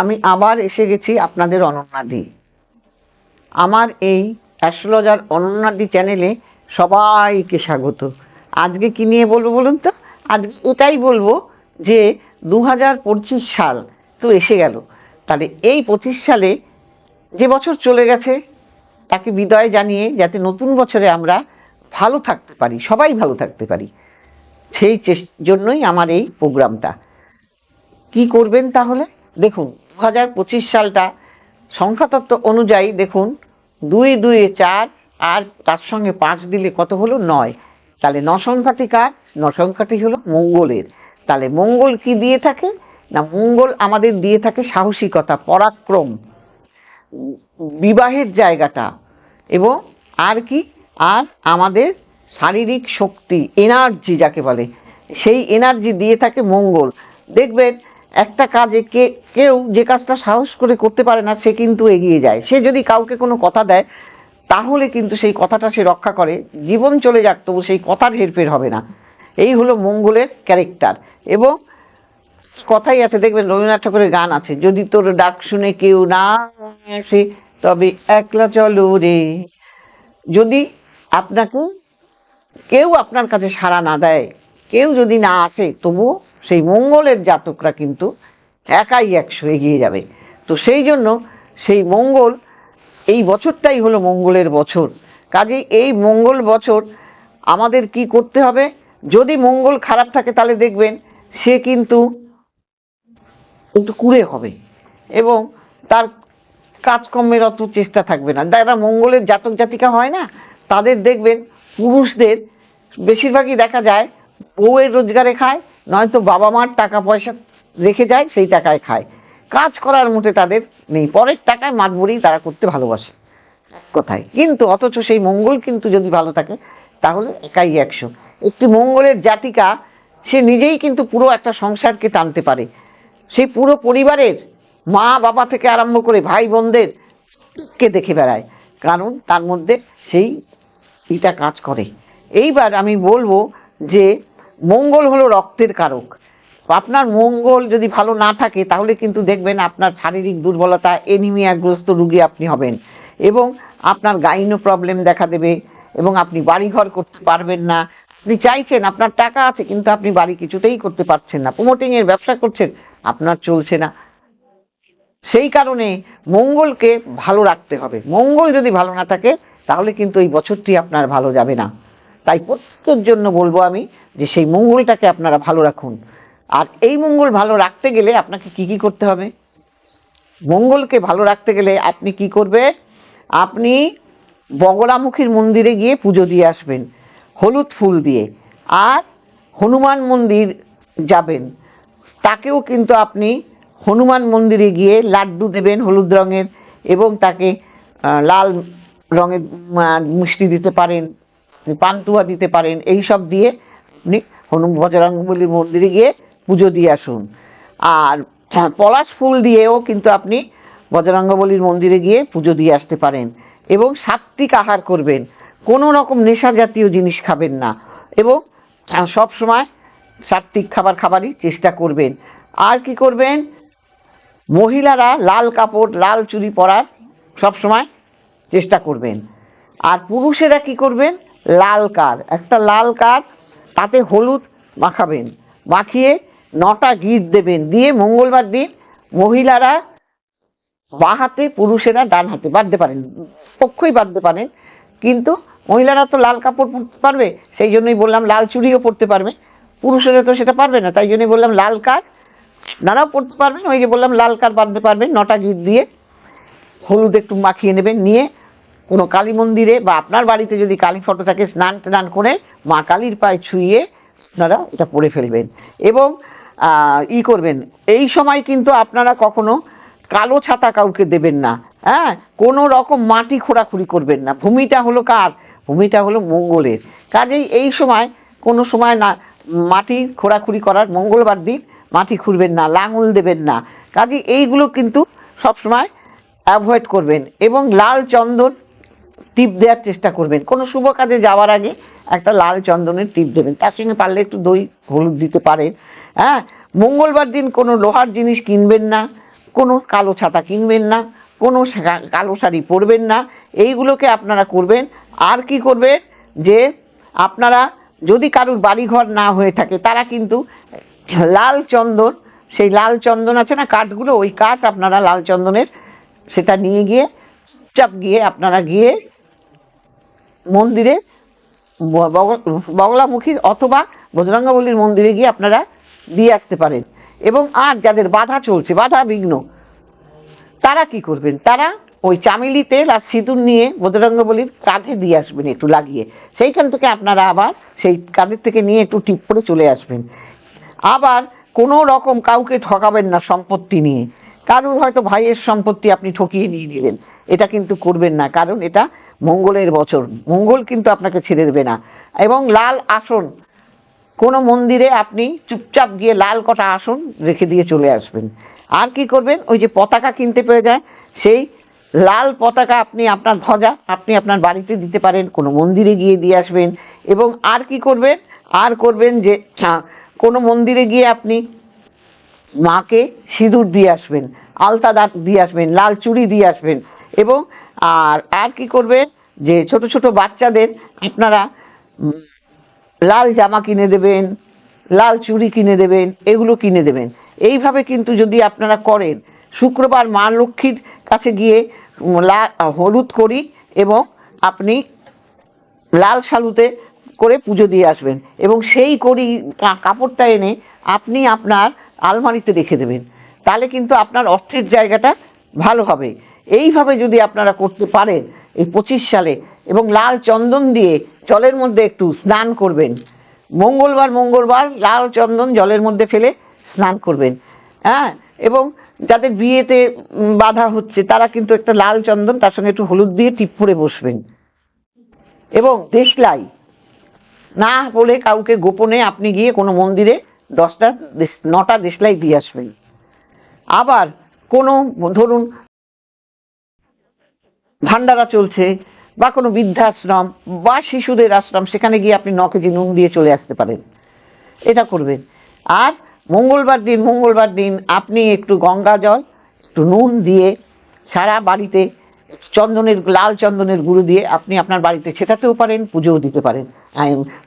আমি আবার এসে গেছি আপনাদের অনন্যাদি। আমার এই অ্যাস্ট্রোলজার অনন্যাদি চ্যানেলে সবাইকে স্বাগত। আজকে কি নিয়ে বলব বলুন তো? আজকে এটাই বলব যে দু হাজার পঁচিশ সাল তো এসে গেল। তাহলে এই পঁচিশ সালে যে বছর চলে গেছে, তাকে বিদায় জানিয়ে যাতে নতুন বছরে আমরা ভালো থাকতে পারি, সবাই ভালো থাকতে পারি, সেই জন্যই আমার এই প্রোগ্রামটা। কি করবেন তাহলে? দেখুন দু হাজার পঁচিশ সালটা সংখ্যাতত্ত্ব অনুযায়ী দেখুন, দুই দুই, চার, আর তার সঙ্গে পাঁচ দিলে কত হলো? নয়। তাহলে ন সংখ্যাটি কার? ন সংখ্যাটি হলো মঙ্গলের। তাহলে মঙ্গল কি দিয়ে থাকে? না, মঙ্গল আমাদের দিয়ে থাকে সাহসিকতা, পরাক্রম, বিবাহের জায়গাটা। এবং আর কি? আর আমাদের শারীরিক শক্তি এনার্জি যাকে বলে, সেই এনার্জি দিয়ে থাকে মঙ্গল। দেখবেন একটা কাজে কে, কেউ যে কাজটা সাহস করে করতে পারে না, সে কিন্তু এগিয়ে যায়। সে যদি কাউকে কোনো কথা দেয়, তাহলে কিন্তু সেই কথাটা সে রক্ষা করে। জীবন চলে যাক, তবু সেই কথার হেরফের হবে না। এই হলো মঙ্গলের ক্যারেক্টার। এবং কথাই আছে, দেখবেন রবীন্দ্রনাথ ঠাকুরের গান আছে, যদি তোর ডাক শুনে কেউ না আসে, তবে একলা চলো রে। যদি আপনাকে, কেউ আপনার কাছে সাড়া না দেয় কেউ যদি না আসে, তবুও সেই মঙ্গলের জাতকরা কিন্তু একাই একশো এগিয়ে যাবে। তো সেই জন্য সেই মঙ্গল, এই বছরটাই হলো মঙ্গলের বছর। কাজেই এই মঙ্গল বছর আমাদের কি করতে হবে? যদি মঙ্গল খারাপ থাকে তাহলে দেখবেন সে কিন্তু একটু কুড়ে হবে এবং তার কাজকর্মের অত চেষ্টা থাকবে না। যারা মঙ্গলের জাতক জাতিকা হয় না, তাদের দেখবেন পুরুষদের বেশিরভাগই দেখা যায় বউয়ের রোজগারে খায়, নয়তো বাবা মার টাকা পয়সা রেখে যায়, সেই টাকায় খায়। কাজ করার মোটে তাদের নেই। পরের টাকায় মাতবরি তারা করতে ভালোবাসে। কোথায়? কিন্তু অথচ সেই মঙ্গল কিন্তু যদি ভালো থাকে, তাহলে একাই একশো। একটি মঙ্গলের জাতিকা, সে নিজেই কিন্তু পুরো একটা সংসারকে টানতে পারে। সেই পুরো পরিবারের মা বাবা থেকে আরম্ভ করে ভাই বোনদের কে দেখে বেড়ায়। কারণ তার মধ্যে সেই এটা কাজ করে। এইবার আমি বলব যে মঙ্গল হলো রক্তের কারক। আপনার মঙ্গল যদি ভালো না থাকে, তাহলে কিন্তু দেখবেন আপনার শারীরিক দুর্বলতা এনিমিয়াগ্রস্ত রুগী আপনি হবেন। এবং আপনার গাইনো প্রবলেম দেখা দেবে, এবং আপনি বাড়িঘর করতে পারবেন না। আপনি চাইছেন, আপনার টাকা আছে, কিন্তু আপনি বাড়ি কিছুতেই করতে পারছেন না। প্রমোটিং এর ব্যবসা করছেন, আপনার চলছে না। সেই কারণে মঙ্গলকে ভালো রাখতে হবে। মঙ্গল যদি ভালো না থাকে, তাহলে কিন্তু এই বছরটি আপনার ভালো যাবে না। তাই প্রত্যেকের জন্য বলব আমি যে সেই মঙ্গলটাকে আপনারা ভালো রাখুন। আর এই মঙ্গল ভালো রাখতে গেলে আপনাকে কি কি করতে হবে? মঙ্গলকে ভালো রাখতে গেলে আপনি কি করবে? আপনি বগলামুখীর মন্দিরে গিয়ে পুজো দিয়ে আসবেন, হলুদ ফুল দিয়ে। আর হনুমান মন্দির যাবেন। তাকেও কিন্তু আপনি হনুমান মন্দিরে গিয়ে লাড্ডু দেবেন হলুদ রঙের এবং তাকে লাল রঙের মিষ্টি দিতে পারেন। পান্তুয়া দিতে পারেন এই সব দিয়ে আপনি হনুম বজরঙ্গবলীর মন্দিরে গিয়ে পুজো দিয়ে আসুন। আর পলাশ ফুল দিয়েও কিন্তু আপনি বজরঙ্গবলীর মন্দিরে গিয়ে পুজো দিয়ে আসতে পারেন এবং সাত্বিক আহার করবেন। কোনো রকম নেশা জাতীয় জিনিস খাবেন না এবং সব সময় সাত্বিক খাবার খাবারই চেষ্টা করবেন। আর কি করবেন? মহিলারা লাল কাপড়, লাল চুড়ি পরার সবসময় চেষ্টা করবেন। আর পুরুষেরা কি করবেন? লাল কার। একটা লাল কার, তাতে হলুদ মাখাবেন। মাখিয়ে নটা গিট দেবেন। দিয়ে মঙ্গলবার দিন মহিলারা বা হাতে, পুরুষেরা ডান হাতে বাঁধতে পারেন। পক্ষই বাঁধতে পারেন। কিন্তু মহিলারা তো লাল কাপড় পরতে পারবে, সেই জন্যই বললাম লাল চুড়িও পরতে পারবে। পুরুষেরা তো সেটা পারবে না, তাই জন্যই বললাম লাল কার। আপনারাও পরতে পারবেন, ওই যে বললাম লাল কার বাঁধতে পারবেন, নটা গিট দিয়ে হলুদ একটু মাখিয়ে নেবেন, নিয়ে কোনো কালী মন্দিরে বা আপনার বাড়িতে যদি কালী ফটো থাকে, স্নান টান করে মা কালীর পায়ে ছুঁয়ে আপনারা এটা পরে ফেলবেন। এবং ই করবেন। এই সময় কিন্তু আপনারা কখনো কালো ছাতা কাউকে দেবেন না। হ্যাঁ? কোনো রকম মাটি খোঁড়াখুড়ি করবেন না। ভূমিটা হলো কার? ভূমিটা হলো মঙ্গলের। কাজেই এই সময় কোনো সময় না, মাটি খোঁড়াখুড়ি করার মঙ্গলবার দিন মাটি খুঁড়বেন না, লাঙল দেবেন না। কাজেই এইগুলো কিন্তু সবসময় অ্যাভয়েড করবেন। এবং লাল চন্দন টিপ দেওয়ার চেষ্টা করবেন। কোনো শুভ কাজে যাওয়ার আগে একটা লাল চন্দনের টিপ দেবেন। তার সঙ্গে পারলে একটু দই হলুদ দিতে পারেন। হ্যাঁ মঙ্গলবার দিন কোনো লোহার জিনিস কিনবেন না, কোনো কালো ছাতা কিনবেন না, কোনো কালো শাড়ি পরবেন না। এইগুলোকে আপনারা করবেন। আর কি করবেন যে আপনারা যদি কারুর বাড়িঘর না হয়ে থাকে, তারা কিন্তু লাল চন্দন, সেই লাল চন্দন আছে না কাঠগুলো, ওই কাঠ আপনারা লাল চন্দনের সেটা নিয়ে গিয়ে চুপচাপ গিয়ে আপনারা গিয়ে মন্দিরে বগলামুখীর অথবা বজরঙ্গবলীর মন্দিরে গিয়ে আপনারা দিয়ে আসতে পারেন। এবং আর যাদের বাধা চলছে, বাধা বিঘ্ন, তারা কি করবেন? তারা ওই চামেলি তেল আর সিঁদুর নিয়ে বজরঙ্গবলীর কাঁধে দিয়ে আসবেন একটু লাগিয়ে। সেইখান থেকে আপনারা আবার সেই কাঁধের থেকে নিয়ে একটু টিপ করে চলে আসবেন। আবার কোনো রকম কাউকে ঠকাবেন না সম্পত্তি নিয়ে। কারুর হয়তো ভাইয়ের সম্পত্তি আপনি ঠকিয়ে নিয়ে নিলেন। এটা কিন্তু করবেন না, কারণ এটা মঙ্গলের বছর। মঙ্গল কিন্তু আপনাকে ছেড়ে দেবে না। এবং লাল আসন, কোনো মন্দিরে আপনি চুপচাপ গিয়ে লাল কটা আসন রেখে দিয়ে চলে আসবেন। আর কি করবেন? ওই যে পতাকা কিনতে পেয়ে যায়, সেই লাল পতাকা আপনি আপনার ধ্বজা আপনি আপনার বাড়িতে দিতে পারেন, কোনো মন্দিরে গিয়ে দিয়ে আসবেন। এবং আর কি করবেন? আর করবেন যে কোনো মন্দিরে গিয়ে আপনি মাকে সিঁদুর দিয়ে আসবেন, আলতা দাঁত দিয়ে আসবেন, লাল চুড়ি দিয়ে আসবেন। এবং আর আর কি করবেন যে ছোট ছোট বাচ্চাদের আপনারা লাল জামা কিনে দেবেন লাল চুড়ি কিনে দেবেন এগুলো কিনে দেবেন। এইভাবে কিন্তু যদি আপনারা করেন শুক্রবার মা লক্ষ্মীর কাছে গিয়ে উম, লা- হলুদ করি এবং আপনি লাল শালুতে করে পুজো দিয়ে আসবেন এবং সেই করি কাপড়টা এনে আপনি আপনার আলমারিতে রেখে দেবেন। তাহলে কিন্তু আপনার অর্থের জায়গাটা ভালো হবে। এইভাবে যদি আপনারা করতে পারেন এই পঁচিশ সালে এবং লাল চন্দন দিয়ে জলের মধ্যে একটু স্নান করবেন। মঙ্গলবার মঙ্গলবার লাল চন্দন জলের মধ্যে ফেলে স্নান করবেন। হ্যাঁ? এবং যাদের বিয়েতে বাধা হচ্ছে, তারা কিন্তু একটা লাল চন্দন তার সঙ্গে একটু হলুদ দিয়ে টিপ পরে বসবেন। এবং দেশলাই, না বলে কাউকে গোপনে আপনি গিয়ে কোনো মন্দিরে দশটা দেশ- নটা দেশলাই দিয়ে আসবেন। আবার কোনো, ধরুন ভান্ডারা চলছে বা কোনো বৃদ্ধাশ্রম বা শিশুদের আশ্রম, সেখানে গিয়ে আপনি ন কেজি নুন দিয়ে চলে আসতে পারেন। এটা করবেন। আর মঙ্গলবার দিন মঙ্গলবার দিন আপনি একটু গঙ্গা জল, একটু নুন দিয়ে সারা বাড়িতে চন্দনের, লাল চন্দনের গুঁড়ো দিয়ে আপনি আপনার বাড়িতে ছেটাতেও পারেন, পুজোও দিতে পারেন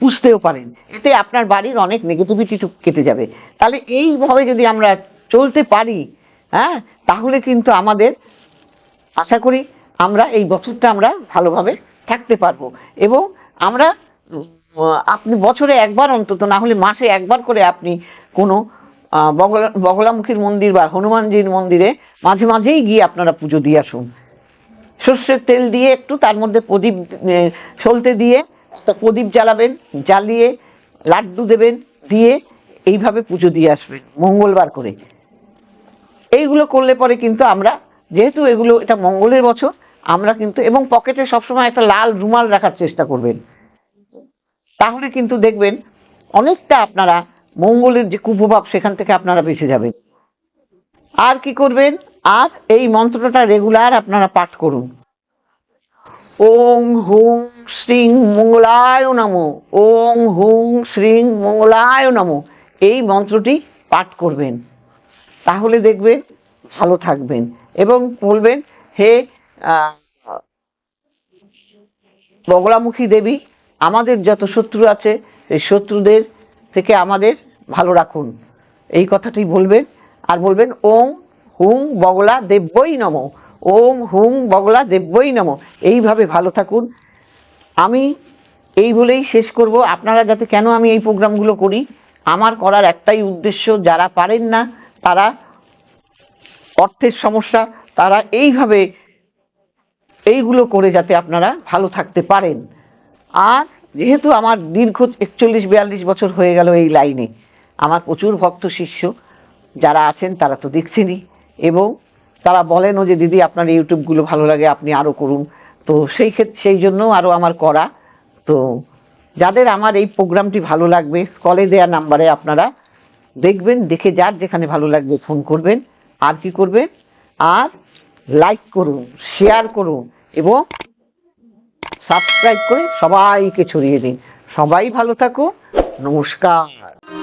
পুষতেও পারেন। এতে আপনার বাড়ির অনেক নেগেটিভিটি কেটে যাবে। তাহলে এইভাবে যদি আমরা চলতে পারি হ্যাঁ তাহলে কিন্তু আমাদের, আশা করি আমরা এই বছরটা আমরা ভালোভাবে থাকতে পারব। এবং আমরা আপনি বছরে একবার অন্তত, না হলে মাসে একবার করে আপনি কোনো বগলা, বগলামুখীর মন্দির বা হনুমানজির মন্দিরে মাঝে মাঝেই গিয়ে আপনারা পুজো দিয়ে আসুন। সর্ষের তেল দিয়ে একটু তার মধ্যে প্রদীপ সলতে দিয়ে প্রদীপ জ্বালাবেন, জ্বালিয়ে লাড্ডু দেবেন, দিয়ে এইভাবে পুজো দিয়ে আসবেন, মঙ্গলবার করে। এইগুলো করলে পরে কিন্তু আমরা, যেহেতু এগুলো, এটা মঙ্গলের বছর আমরা কিন্তু, এবং পকেটে সবসময় একটা লাল রুমাল রাখার চেষ্টা করবেন। তাহলে কিন্তু দেখবেন, অনেকটা আপনারা মঙ্গলের যে কুপ্রভাব সেখান থেকে আপনারা বেঁচে যাবেন। আর কি করবেন? আর এই মন্ত্রটা রেগুলার আপনারা পাঠ করুন। ওং হুং শ্রীং মঙ্গলায় নমো। ওং হুং শ্রীং মঙ্গলায় নমো। এই মন্ত্রটি পাঠ করবেন। তাহলে দেখবেন, ভালো থাকবেন। এবং বলবেন, হে বগলামুখী দেবী, আমাদের যত শত্রু আছে এই শত্রুদের থেকে আমাদের ভালো রাখুন। এই কথাটি বলবেন, আর বলবেন ওং হুং বগলা দেব্যই নম, ওম হুং বগলা দেব্যই নম। এইভাবে ভালো থাকুন। আমি এই বলেই শেষ করব। আপনারা যাতে কেন আমি এই প্রোগ্রামগুলো করি, আমার করার একটাই উদ্দেশ্য, যারা পারেন না, তারা অর্থের সমস্যা, তারা এইভাবে এইগুলো করে যাতে আপনারা ভালো থাকতে পারেন। আর যেহেতু আমার দীর্ঘ একচল্লিশ, বিয়াল্লিশ বছর হয়ে গেল এই লাইনে, আমার প্রচুর ভক্ত শিষ্য যারা আছেন তারা তো দেখছেনই। এবং তারা বলেনও যে, দিদি, আপনার ইউটিউবগুলো ভালো লাগে, আপনি আরও করুন। তো সেই ক্ষেত্রে সেই জন্য আরও আমার করা। তো যাদের আমার এই প্রোগ্রামটি ভালো লাগবে স্কলে দেওয়া নাম্বারে আপনারা দেখবেন, দেখে যার যেখানে ভালো লাগবে ফোন করবেন, আর কি করবেন, আর লাইক করুন, শেয়ার করুন। এবং সাবস্ক্রাইব করে সবাইকে ছড়িয়ে দিন। সবাই ভালো থাকো। নমস্কার।